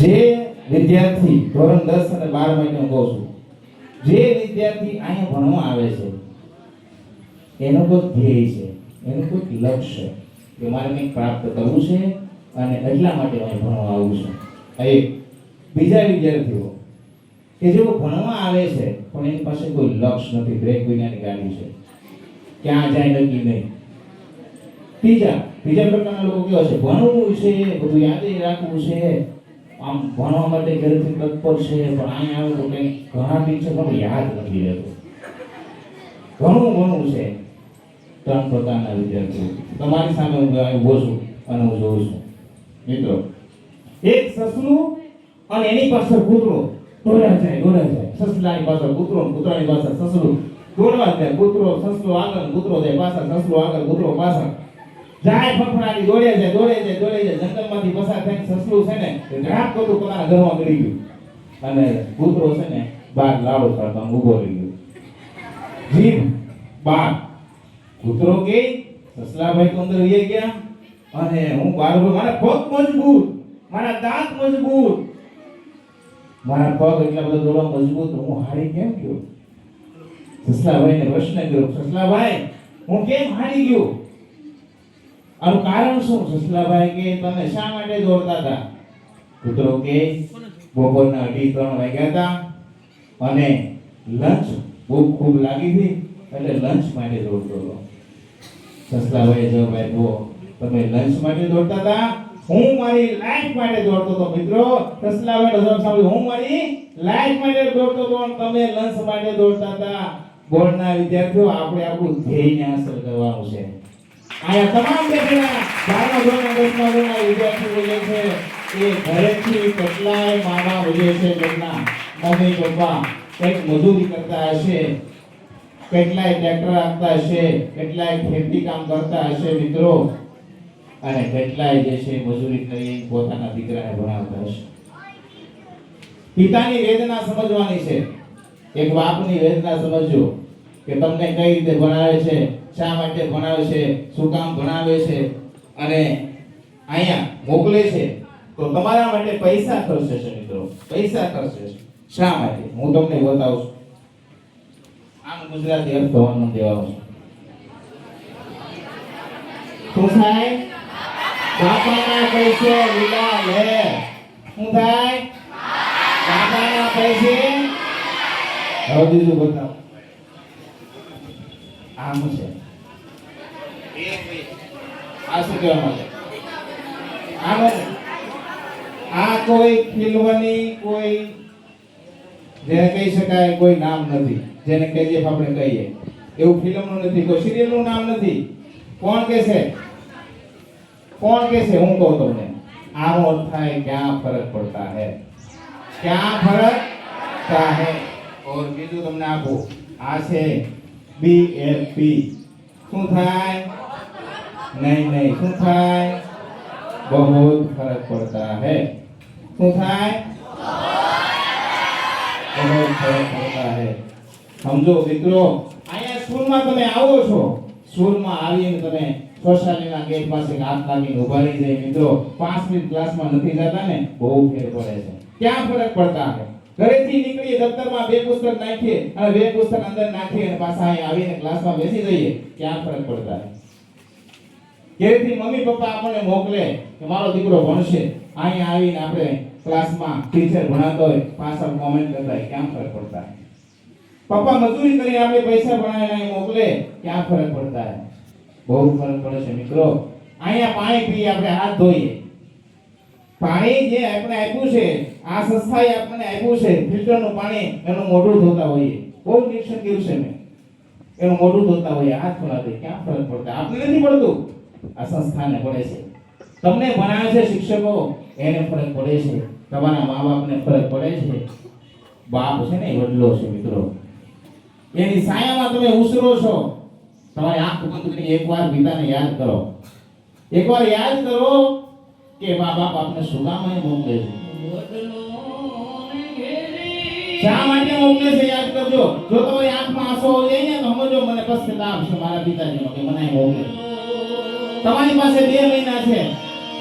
જે વિદ્યાર્થી ધોરણ દસ અને બાર મહિનો કહું છું, જે વિદ્યાર્થી અહીંયા ભણવા આવે છે, એનો કોઈ ધ્યેય છે, એનું કોઈક લક્ષ્ય કે મારે કંઈક પ્રાપ્ત કરવું છે અને એટલા માટે અહીં ભણવા આવું છું. એક. બીજા વિદ્યાર્થીઓ, કે જેઓ ભણવા આવે છે, પણ એની પાસે કોઈ લક્ષ્ય નથી, બ્રેક વિનાની ગાડી છે. ક્યાં જાય નક્કી નહીં. ત્રીજા બીજા પ્રકારના લોકો કેવા છે? ભણવું છે, બધું યાદ રાખવું છે. આમ ભણવા માટે ઘરેથી તત્પર છે, પણ અહીંયા આવે કંઈક ઘણા ટીચર પણ યાદ નથી રહેતું. ઘણું ઘણું છે, ત્રણ પ્રકારના વિદ્યાર્થીઓ. તમારી સામે હું ઊભો છું અને હું જોઉં છું. મિત્રો, એક સસલું અને એની પાછળ કૂતરો. દોડ્યા જાય દોડ્યા જાય. સસલાની પાછળ કૂતરો, કૂતરાની પાછળ સસલું. દોડવા જાય, કૂતરો, સસલો આગળ, કૂતરો જાય, પાછળ સસલો આગળ, કૂતરો પાછળ. જાય ફફડાટી દોડે જાય દોડે જાય દોડે જાય, જંગલમાંથી પસાર થઈને સસલું છે ને રાત ઝાપ પોતાના ઘરમાં ગળી ગયું. અને કૂતરો છે ને, બાર લાડો કરતા ઊભો રહી ગયો. જીભ, બાર. કૂતરો કે, સસલાભાઈ તો અંદર વહી ગયા. અને હું બાર મારા પગ મજબૂત, મારા દાંત મજબૂત. મારા પગ એટલા બધા દોડવા મજબૂત, હું હારી કેમ ગયો? સસલાભાઈને પ્રશ્ન કર્યો, સસલાભાઈ, હું કેમ હારી ગયો? આનું કારણ શું? સસલાભાઈ કે તમે શા માટે દોડતા હતા? કૂતરો કે બપોરના અઢી ત્રણ વાગ્યા હતા અને લંચ ભૂખ ખૂબ લાગી હતી, એટલે લંચ માટે દોડતો હતો. સસલાભાઈએ જવાબ આપ્યો, તમે લંચ માટે દોડતા હતા? હું મારી લાઈફ માટે દોડતો હતો, મિત્રો. સસલાભાઈ જવાબ સાંભળ્યો, હું મારી લાઈફ માટે દોડતો હતો અને તમે લંચ માટે દોડતા હતા. બોર્ડના વિદ્યાર્થીઓ, આપણે આપણું ધ્યેયને હાંસલ કરવાનું છે. અહીંયા તમામ બેઠેલા બારમા ધોરણ દસમા ધોરણના વિદ્યાર્થીઓ છે, એ ઘરેથી કેટલાય મા બાપ છે, તેમના મમ્મી, પપ્પા કંઈક મજૂરી કરતા હશે, કેટલાય ટ્રેક્ટર આપતા હશે, કેટલાય ખેતી કામ કરતા હશે મિત્રો, અને કેટલાય જે છે મજૂરી કરી પોતાના દીકરાને ભણાવતા હશે. પિતાની વેદના સમજવાની છે. એક બાપની વેદના સમજજો. કે તમને કઈ રીતે ભણાવે છે, શા માટે ભણાવે છે, શું કામ ભણાવે છે, અને અહીંયા મોકલે છે, તો તમારા માટે પૈસા ખર્ચે છે મિત્રો. પૈસા ખર્ચે છે. શા માટે? હું તમને બતાવું આમ ગુજરાતી અર્થ ભવનમાં દેવાનું શું થાય? બાપાના પૈસે લીલા લે શું થાય? બાપાના પૈસે? હવે બીજું બતાવો. આમ છે? આ શું કહેવા માંગે આમ આ કોઈ ફિલ્મની કોઈ જેને કહી શકાય, કોઈ નામ નથી. જેને કેજીએફ આપણે કહીએ. એવું ફિલ્મનું નથી, કોઈ સિરિયલનું નામ નથી. કોણ કે છે કોણ કે છે હું કહું તમને. આનો અર્થ થાય, ક્યાં ફરક પડતા હે? ક્યાં ફરક પડતા હે? ઓર બીજું તમને આપું. આ છે બી એફ પી શું થાય નહીં નહીં શું થાય બહુ ફરક પડતા હે શું થાય બહુ ફરક પડતા હે સમજો મિત્રો, અહીંયા સ્કૂલમાં તમે આવો છો. સ્કૂલમાં આવીને તમે સોસાયટીના ગેટ પાસે હાથ લાગીને ઊભા રહી જાય મિત્રો. પાંચ મિનિટ ક્લાસમાં નથી જતા ને, બહુ ફેર પડે છે. ક્યાં ફરક પડતા હે? ઘરેથી નીકળીએ, દફતરમાં બે પુસ્તક નાખીએ અને બે પુસ્તક અંદર નાખીએ અને પાછા અહીં આવીને ક્લાસમાં બેસી જઈએ, ક્યાં ફરક પડતા? ઘરેથી મમ્મી પપ્પા આપણને મોકલે કે મારો દીકરો ભણશે. અહીંયા આવીને આપણે ક્લાસમાં ટીચર ભણાતો હોય, પાછળ કોમેન્ટ કરતા ક્યાં ફરક પડતા? પપ્પા મજૂરી કરી આપણે પૈસા ભણાવીને અહીં મોકલે, ક્યાં ફરક પડતા? બહુ ફરક પડે છે મિત્રો. અહીંયા પાણી પીએ, આપણે હાથ ધોઈએ. પાણી જે આપણે આપ્યું છે, આ સંસ્થાએ આપણને આપ્યું છે, ફિલ્ટરનું પાણી એનું મોઢું ધોતા હોઈએ. બહુ નિરીક્ષણ કર્યું છે મેં. એનું મોઢું ધોતા હોઈએ. હાથ ધોતા ક્યાં ફરક પડતા? આપણે નથી પડતું. આ સંસ્થાને પડે છે. તમને ભણાવે છે શિક્ષકો, એને ફરક પડે છે. તમારા મા બાપને ફરક પડે છે. બાપ છે ને વડલો છે, મિત્રો. એની સાયામાં તમે ઉસરો છો. તમારી આંખ બંધ કરી એકવાર પિતાને યાદ કરો. એકવાર યાદ કરો કે મા બાપ આપને સુગામય અહીં છે. શા માટે મોકલે છે યાદ કરજો? જો તમારી આંખમાં આંસુ આવી જાય ને તો સમજો મને પશ્ચાતાપ છે મારા પિતાજીનો કે મને મોકલે તમારી પાસે બે મહિના છે.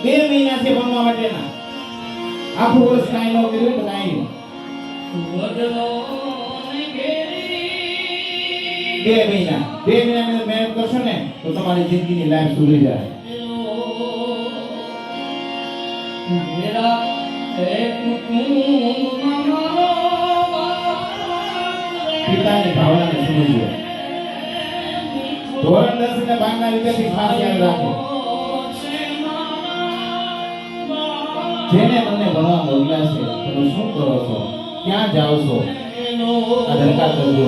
બે મહિના છે ભણવા માટેના. આખું વર્ષ કાંઈ ન કર્યું તો કાંઈ બે મહિના. બે મહિના મહેનત કરશો ને તો તમારી જિંદગીની લાઈફ સુધરી જાય. પિતાની ભાવનાને સમજજો ધોરણ દસ બારના વિદ્યાર્થી ખાસ યાદ રાખો. જેને તમને ભણવા મોકલ્યા તમે શું કરો છો? ક્યાં જાઓ છો? આ દરકાર કરજો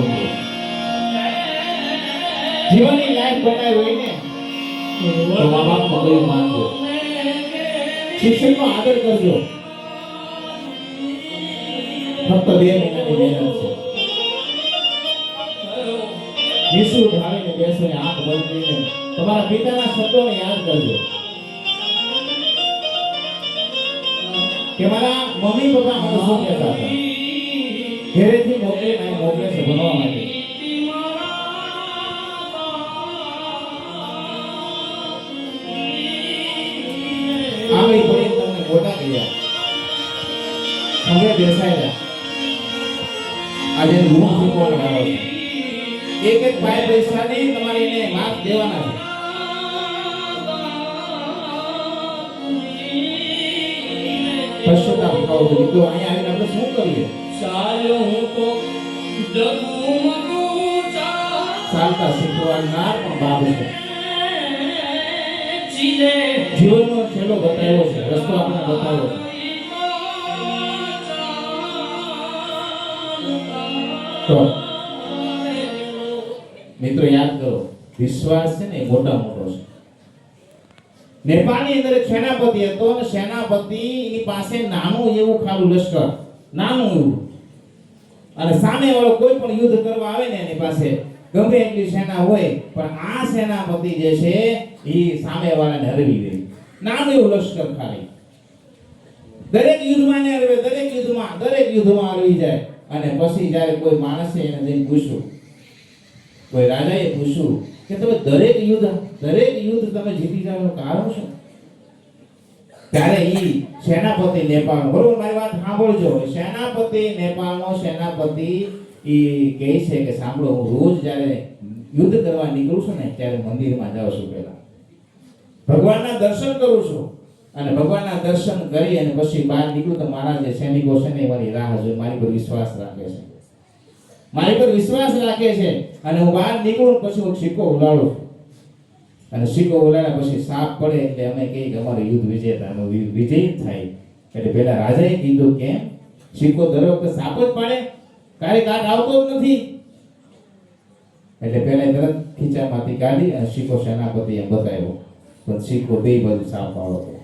જીવનની લાઈફ બનાવી હોય ને, તો મા બાપ મગજ. માનજો શિક્ષણનો આદર કરજો. ફક્ત બે મહિનાની મહેનત છે. વિસુ ઢાળીને બેસો ને આંખ બંધ કરીને તમારા પિતાના શબ્દોને યાદ કરજો. કે મારા મમ્મી પપ્પા મને શું કહેતા હતા? ઘરેથી મોકલે અહીં મોકલે છે ભણવા માટે. તમે બેસાયેલા આજે રૂમ શીખવા લગાવો છો. એક એક ભાઈ પૈસાની તમારે એને માફ દેવાના છે. પશ્ચાતાપ કરો છો. મિત્રો અહીંયા આવીને આપણે શું કરીએ? ચાલતા શીખવાડનાર પણ બાપ છે. જીવનનો છેલ્લો બતાવ્યો છે. રસ્તો આપણે બતાવ્યો છે. તો મિત્રો યાદ કરો, વિશ્વાસ છે ને મોટા મોટો છે. નેપાળની અંદર સેનાપતિ હતો અને સેનાપતિ એની પાસે નાનું એવું ખાલું લશ્કર, નાનું એવું. અને સામે વાળો કોઈ પણ યુદ્ધ કરવા આવે ને એની પાસે ગમે એટલી સેના હોય, પણ આ સેનાપતિ જે છે એ સામે વાળાને હરવી દે નાનું એવું લશ્કર ખાલી. દરેક યુદ્ધમાં ને હરવે, દરેક યુદ્ધમાં દરેક યુદ્ધમાં હરવી જાય. અને પછી જ્યારે કોઈ માણસે એને જઈને પૂછ્યું, કોઈ રાજાએ પૂછ્યું કે તમે દરેક યુદ્ધ દરેક યુદ્ધ તમે જીતી જાવ કારણ શું? ત્યારે ઈ સેનાપતિ નેપાળ, બરોબર, મારી વાત સાંભળજો. સેનાપતિ નેપાળનો સેનાપતિ ઈ કહે છે કે સાંભળો, હું રોજ જ્યારે યુદ્ધ કરવા નીકળું છું ને, ત્યારે મંદિરમાં જાઉં છું પહેલા. ભગવાનના દર્શન કરું છું. અને ભગવાનના દર્શન કરી અને પછી બહાર નીકળું તો મારા જે સૈનિકો છે ને મારી રાહ જોઈ મારી પર વિશ્વાસ રાખે છે. મારી પર વિશ્વાસ રાખે છે અને હું બહાર નીકળું પછી હું સિક્કો ઉલાડું અને સિક્કો ઉલાડ્યા પછી સાપ પડે એટલે અમે કહીએ કે અમારું યુદ્ધ વિજેતા વિજય થાય. એટલે પેલા રાજાએ કીધું કેમ સિક્કો દર વખતે સાપ જ પાડે, કાંઈ કાટ આવતો જ નથી. એટલે પેલા તરત ખીચામાંથી કાઢી અને સિક્કો સેનાપતિએ બતાવ્યો, પણ સિક્કો બે બાજુ સાપ પાડો હતો.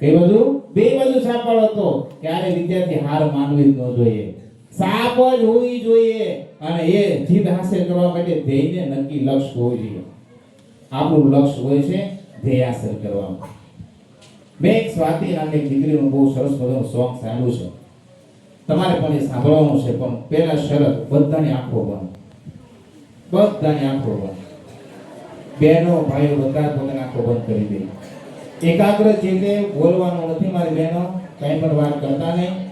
કઈ બાજુ બે બાજુ સાપ હતો ક્યારે વિદ્યાર્થી હાર માનવી જ ન જોઈએ. સાપ જ હોવી જોઈએ અને એ જીત હાંસલ કરવા માટે ધ્યેયને નક્કી લક્ષ્ય હોવું જોઈએ. આપણું લક્ષ્ય હોય છે ધ્યેય હાંસલ કરવાનું મેં એક સ્વાતિ નામની દીકરીનું બહુ સરસ મજાનું સોંગ સાંભળ્યું છે. તમારે પણ એ સાંભળવાનું છે, પણ પહેલા શરત, બધાની આંખો બંધ. બધાની આંખો બંધ. બહેનો ભાઈઓ, બધા પોતાની આંખો બંધ કરી દે. એકાગ્ર ચિત્તે બોલવાનું નથી, મારી બહેનો, કંઈ પણ વાત કરતા નહીં.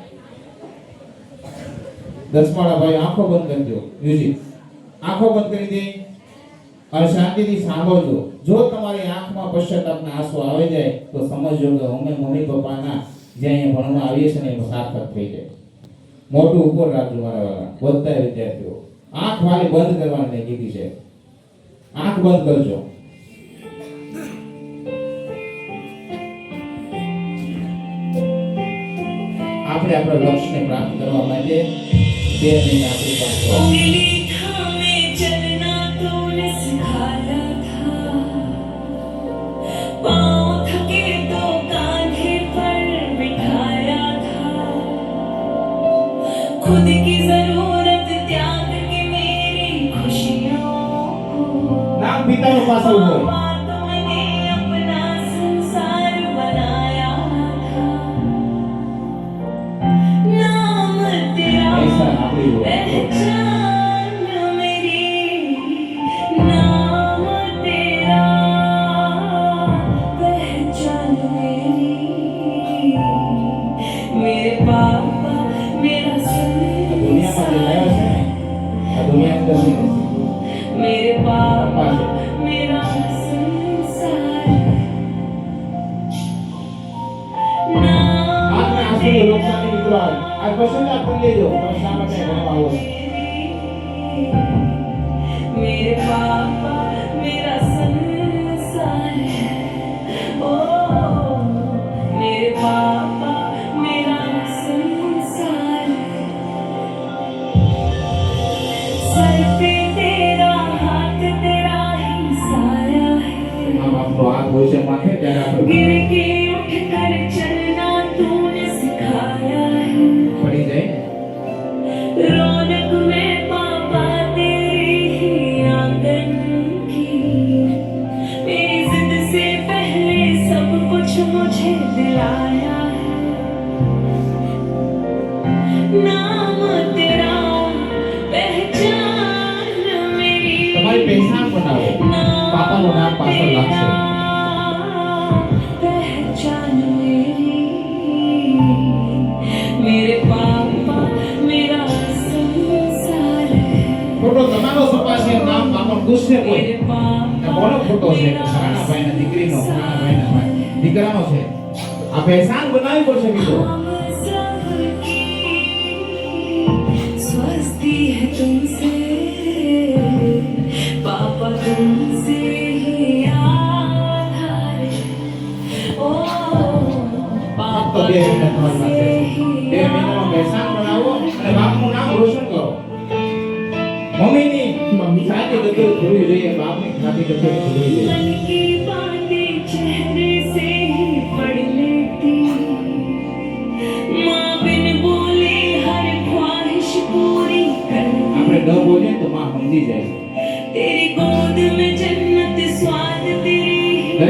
દસમાળા ભાઈ, આંખો બંધ કરજો મ્યુઝિક આંખો બંધ કરી દે. અને શાંતિથી સાંભળજો. જો તમારી આંખમાં પશ્ચાતાપના આંસુ આવી જાય, તો સમજજો કે અમે મમ્મી પપ્પાના જે અહીંયા ભણવા આવીએ છીએ ને એમાં સાર્થક થઈ જાય. મોટું ઉપર રાખજો મારા વાળા બધા વિદ્યાર્થીઓ. આંખ વાળી બંધ કરવાની કીધી છે. આંખ બંધ કરજો. આપણે આપણા લક્ષ્યને પ્રાપ્ત કરવા માટે બે મહિના આપણી પાસે उंगली थामे चलना तूने सिखाया था पाँव थके तो कांधे पर बिठाया था खुद की जरूरत त्याग के मेरी खुशियों को નામ પિતાનું પાછળ આખી લોકશાહી મિત્રો આવે આ પસંદ આપ કરી લેજો તમે શા માટે ભણવા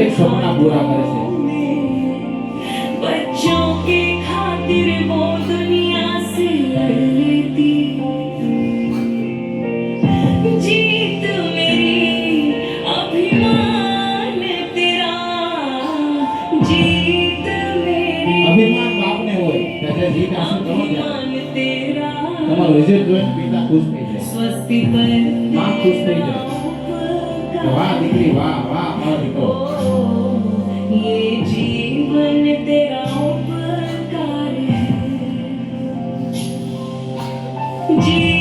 દરેક સપના પૂરા કરે છે बच्चों के खातिर वो दुनिया से लड़ लेती जीत मेरी अभिमान तेरा जीत मेरी અભિમાન બાપને હોય ત્યારે જીત હાંસલ કરો ત્યારે અભિમાન તેરા તમારો રિઝલ્ટ જોઈને પિતા ખુશ થઈ જાય સ્વસ્તિ પર માં ખુશ થઈ જાય કે વાહ દીકરી વાહ વાહ મારો દીકરો Jesus.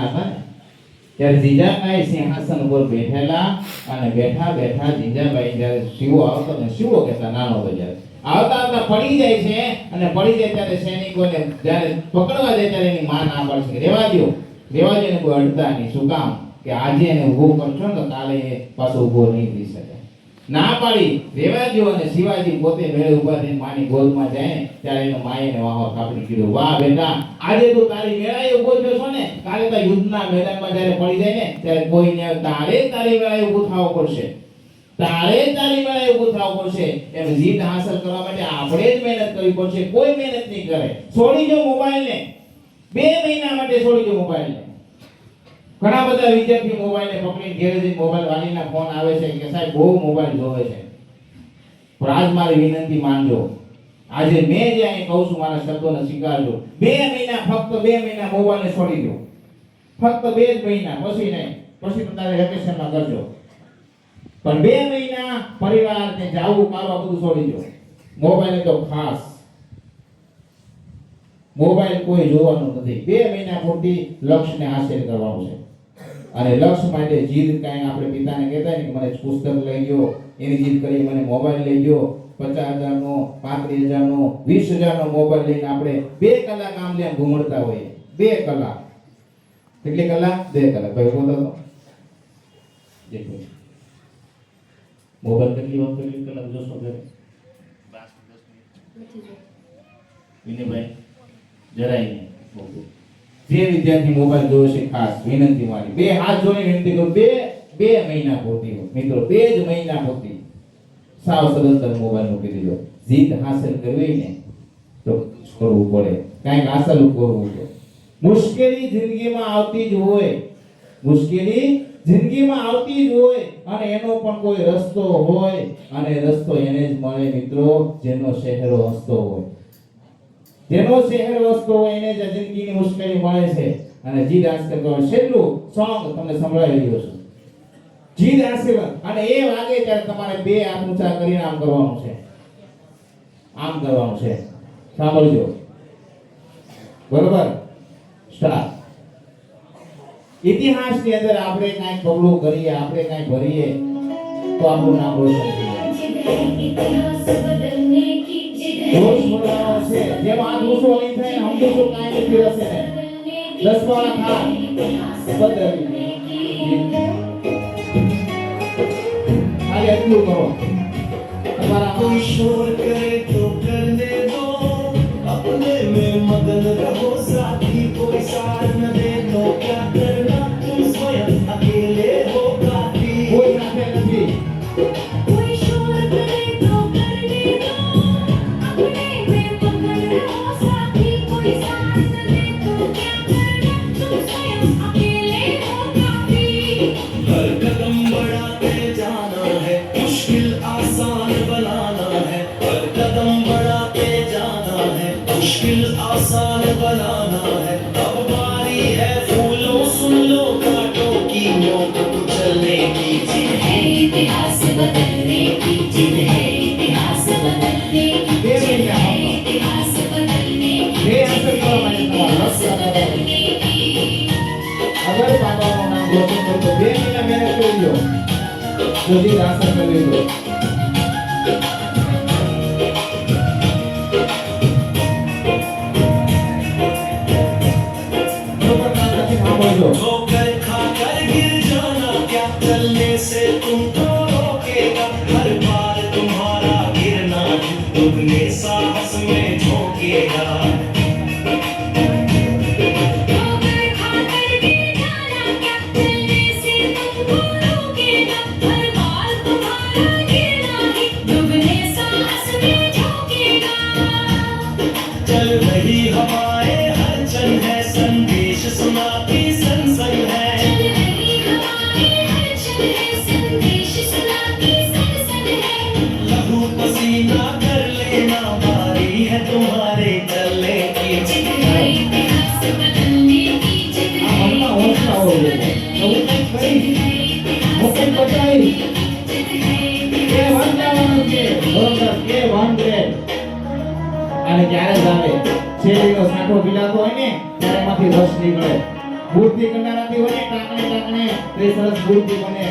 હતા ત્યારે જીજાબાઈ સિંહાસન ઉપર બેઠેલા અને બેઠા બેઠા જીજાબાઈ જ્યારે શિવો આવતો ને શિવો કહેતા નાનો બજાર. આવતા આવતા પડી જાય છે અને પડી જાય ત્યારે સૈનિકોને જ્યારે પકડવા જાય ત્યારે એની માન ના પડશે રેવા દ્યો. રેવા દો કોઈ અડતા નહીં. શું કામ? કે આજે એને ઊભો કરશો ને તો કાલે પાછો ઊભો નહીં થઈ શકે. ના પાડી રેવાજો અને શિવાજી પોતે મેળે ઊભા થઈને માની ગોલમાં જાય, ત્યારે એનો માએ ને વાહો કાપડી કીધું, વાહ બેટા, આજે તો તારી મેળાએ ઊભો થયો ને? કાલે તો યુદ્ધના મેદાનમાં જ્યારે પડી જાય ને, ત્યારે કોઈને તારે તારી મેળાએ ઊભું થવું પડશે. તારે તારી મેળાએ ઊભું થવું પડશે. એમ જીત હાંસલ કરવા માટે આપણે જ મહેનત કરવી પડશે. કોઈ મહેનત નહીં કરે. છોડી દો મોબાઈલને. બે મહિના માટે છોડી દો મોબાઈલને. ઘણા બધા વિદ્યાર્થી મોબાઈલને પકડી ઘેર જઈને મોબાઈલ વાલીના ફોન આવે છે કે સાહેબ, બહુ મોબાઈલ જોવે છે. પણ આજ મારી વિનંતી માનજો. આજે મેં જે અહીં કહું છું, મારા શબ્દોને સ્વીકારજો. બે મહિના, ફક્ત બે મહિના મોબાઈલને છોડી દો. ફક્ત બે જ મહિના, પછી નહીં. પછી તમારે વેકેશનમાં કરજો. પણ બે મહિના પરિવારને જાવું કરવા બધું છોડી દો. મોબાઈલ તો ખાસ. મોબાઈલ કોઈ જોવાનું નથી. બે મહિના પૂરતી લક્ષ્યને હાસિલ કરવાનું છે. અને લક્ષ માટે? જીદ કાંઈ આપણે પિતાને કહેતા ને કે મને પુસ્તક લઈ ગયો એની જીદ કરી મને મોબાઈલ લઈ ગયો પચાસ હજારનો પાંત્રીસ હજારનો વીસ હજારનો મોબાઈલ લઈને આપણે બે કલાક આમ લેમ ઘૂમડતા હોઈએ. બે કલાક. કેટલી કલાક? બે કલાક. ભાઈ બોલો મોબાઈલ કેટલી વખત કેટલી કલાક જોશો ઘરે? વિનયભાઈ જરાય નહીં. ઓકે. જે વિદ્યાર્થી મોબાઈલ જોયો છે, ખાસ વિનંતી મારી. બે હાથ જોઈને વિનંતી કરું, બે બે મહિના પૂરતી મિત્રો, બે જ મહિના પૂરતી સાવ સદંતર મોબાઈલ મૂકી દીધો. જીત હાંસલ કરવી ને તો કરવું પડે. કાંઈક હાંસલ કરવું પડે મુશ્કેલી જિંદગીમાં આવતી જ હોય. મુશ્કેલી જિંદગીમાં આવતી જ હોય અને એનો પણ કોઈ રસ્તો હોય અને રસ્તો એને જ મળે મિત્રો, જેનો ચહેરો હસતો હોય. જેનો શહેર હોય એને જ જિંદગીની મુશ્કેલી મળે છે. અને જીત હાંસલ કરવાનું છેલ્લું સોંગ તમને સંભળાવી રહ્યો છું. જીત આશીર્વાદ અને એ વાગે ત્યારે તમારે બે હાથ ઊંચા કરીને આમ કરવાનું છે. આમ કરવાનું છે. સાંભળજો. બરોબર? સ્ટાર્ટ ઇતિહાસની અંદર આપણે કાંઈ પગલું કરીએ આપણે કાંઈ ભરીએ, તો આપણું નામ રોશન થઈ જાય. રોજ બોલાવવાનો છે જેમ હાથ ઊંચો નહીં થાય ને હમણાં કાંઈ નથી રહેશે ને દસ વાળા ખા બદલવી ખાલી એટલું કરો તમારા कोई शोर करे तो करने दो अपने में मगन रहो साथी कोई साथ न दे तो क्या करना तुम स्वयं अकेले हो રોશન કરો તો બે મહિના મહેનત કરી અને ક્યારે જ આવે શેરડીનો સાંઠો હોય ને, ત્યારે એમાંથી રસ નીકળે. બુદ્ધિ કરનારાથી હોય ને, ટાકણે તે સરસ બુદ્ધિ બને.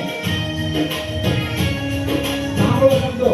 સાંભળો શબ્દો.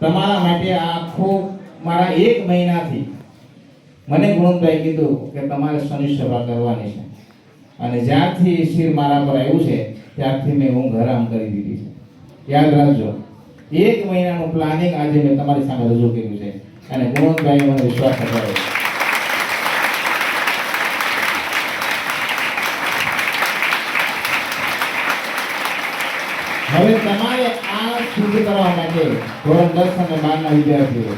તમારા માટે આખું મારા એક મહિનાથી મને ગુણવંતભાઈ કીધું કે તમારે શનિ સભા કરવાની છે. અને જ્યારથી શિર મારા પર આવ્યું છે, ત્યારથી મેં હું ઘર આમ કરી દીધી છે. યાદ રાખજો, એક મહિનાનું પ્લાનિંગ આજે મેં તમારી સામે રજૂ કર્યું છે. અને ગુણવંતભાઈ મને વિશ્વાસ અપાવ્યો હવે તમારે સિદ્ધ કરવા માટે ધોરણ દસ અને બારના વિદ્યાર્થીઓ,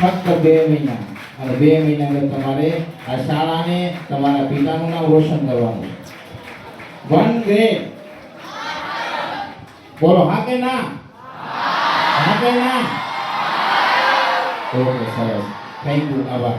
ફક્ત બે મહિના. અને બે મહિના અંદર તમારે આ શાળાને તમારા પિતાનું નામ રોશન કરવાનું. વન ગ્રેડ બોલો, હા કે ના? હા કે ના? ઓકે, સરસ. થેન્ક યુ આભાર.